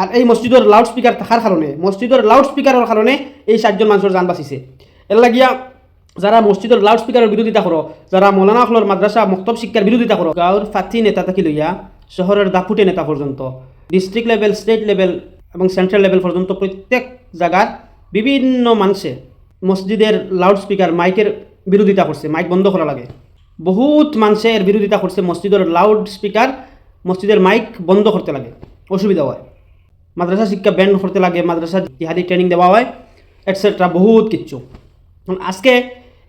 আর এই মসজিদের loud speaker থাকার কারণে, মসজিদের লাউড স্পিকারের কারণে এই সাতজন মানুষের যান বাঁচিছে। এর লাগিয়া যারা মসজিদের লাউড স্পিকারের বিরোধিতা করো যারা মৌলানা আখলর মাদ্রাসা মক্তব শিক্ষার বিরোধিতা করো গাঁৱৰ ফাটি নেতা থাকি লইয়া শহরের দাপুটে নেতা পর্যন্ত ডিস্ট্রিক্ট লেভেল স্টেট লেভেল এবং সেন্ট্রাল লেভেল পর্যন্ত প্রত্যেক জায়গার বিভিন্ন মানুষে মসজিদের লাউড স্পিকার মাইকের বিরোধিতা করছে মাইক বন্ধ করা লাগে। বহুত মানুষে এর বিরোধিতা করছে মসজিদের লাউড স্পিকার মসজিদের মাইক বন্ধ করতে লাগে। অসুবিধা হয়। মাদ্রাসা শিক্ষা ব্যান্ড করতে লাগে, মাদ্রাসা ইহাদি ট্রেনিং দেওয়া হয় এটসেট্রা বহুত কিচ্ছু আজকে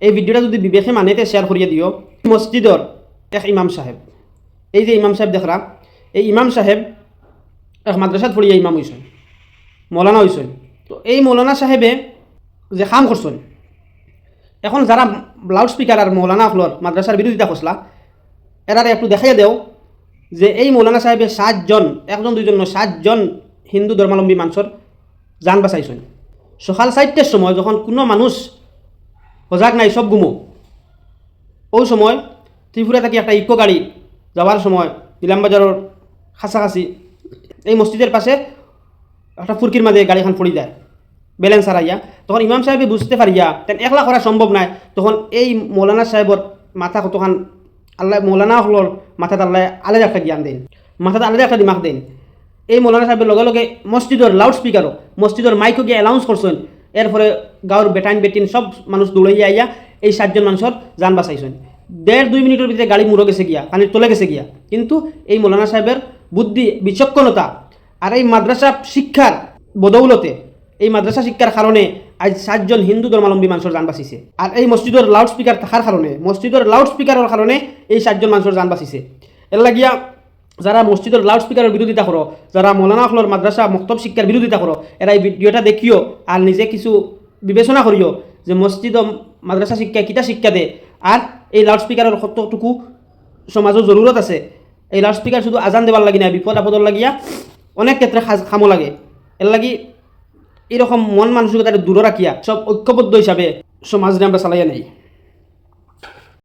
এই ভিডিওটা যদি বিবেকে মানেতে শেয়ার করিয়ে দিও মসজিদর এক ইমাম সাহেব, এই যে ইমাম সাহেব দেখরা এই ইমাম সাহেব এক মাদ্রাসাত পড়িয়া ইমাম হইছেন মৌলানা হইছেন তো এই মৌলানা সাহেবে যে কাম করছেন এখন যারা লাউড স্পিকার আর মৌলানা হলর মাদ্রাসার বিরোধিতা করছিলা এরারে একটু দেখাই দেও যে এই মৌলানা সাহেবে সাতজন, একজন দুইজন সাতজন হিন্দু ধর্মাবলম্বী মানুষের যান বাঁচাইছেন সকাল চারটের সময় যখন কোনো মানুষ সজাগ নাই সব গুমো। ওই সময় ত্রিপুরা থেকে একটা ইকো গাড়ি যাওয়ার সময় ইলামবাজারের কাছাকাছি এই মসজিদের পাশে একটা ফুরকির মাঝে গাড়িখান পড়ি যায়। ব্যালেন্স হারাইয়া তখন ইমাম সাহেবে বুঝতে পারিয়া তেন একলা করা সম্ভব নাই। তখন এই মৌলানা সাহেবর মাথা কতখান আল্লাহ, মৌলানা হলর মাথাত আল্লাহ আলাদা একটা জ্ঞান দেন। মাথাত আলাদা একটা দিমাগ দেন। এই মৌলানা সাহেবের লগে লগে মসজিদের লাউড স্পিকারও মসজিদের মাইকও গিয়ে অ্যানাউন্স করছেন। এরপরে গাঁৱৰ বেটাইন, বেটিন সব মানুষ দৌড়াইয়া আইয়া এই সাতজন মানুষের যান বাঁচাইছেন। দেড় দুই মিনিটের ভিতরে গাড়ি মুড়ো গেছে গিয়া পানির তলে গেছে গিয়া। কিন্তু এই মৌলানা সাহেবের বুদ্ধি, বিচক্ষণতা আর এই মাদ্রাসা শিক্ষার বদৌলতে, এই মাদ্রাসা শিক্ষার কারণে আজ সাতজন হিন্দু ধর্মাবলম্বী মানুষের যান বাঁচিছে। আর এই মসজিদের লাউড স্পিকার থাকার কারণে মসজিদের লাউড স্পিকারের কারণে এই সাতজন মানুষের যান বাঁচিছে। এর লাগিয়া যারা মসজিদের লাউড স্পিকারের বিরোধিতা করো, যারা মৌলানা আখলর মাদ্রাসা মক্তব শিক্ষার বিরোধিতা করো, এরা এই ভিডিওটা দেখিও আর নিজে কিছু বিবেচনা করিও যে মসজিদ ও মাদ্রাসা শিক্ষা কিতা শিক্ষা দে আর এই লাউড স্পিকারের কতটুকু সমাজের জরুরত আছে, এই লাউড স্পিকার শুধু আজান দেবার লাগি না, বিপদ আপদর লাগিয়া অনেক ক্ষেত্রে খামো লাগে। এর লাগি এরকম মন মানসিকতা দূরে রাখিয়া সব ঐক্যবদ্ধ হিসাবে সমাজরে আমরা চালাইয়া নেই।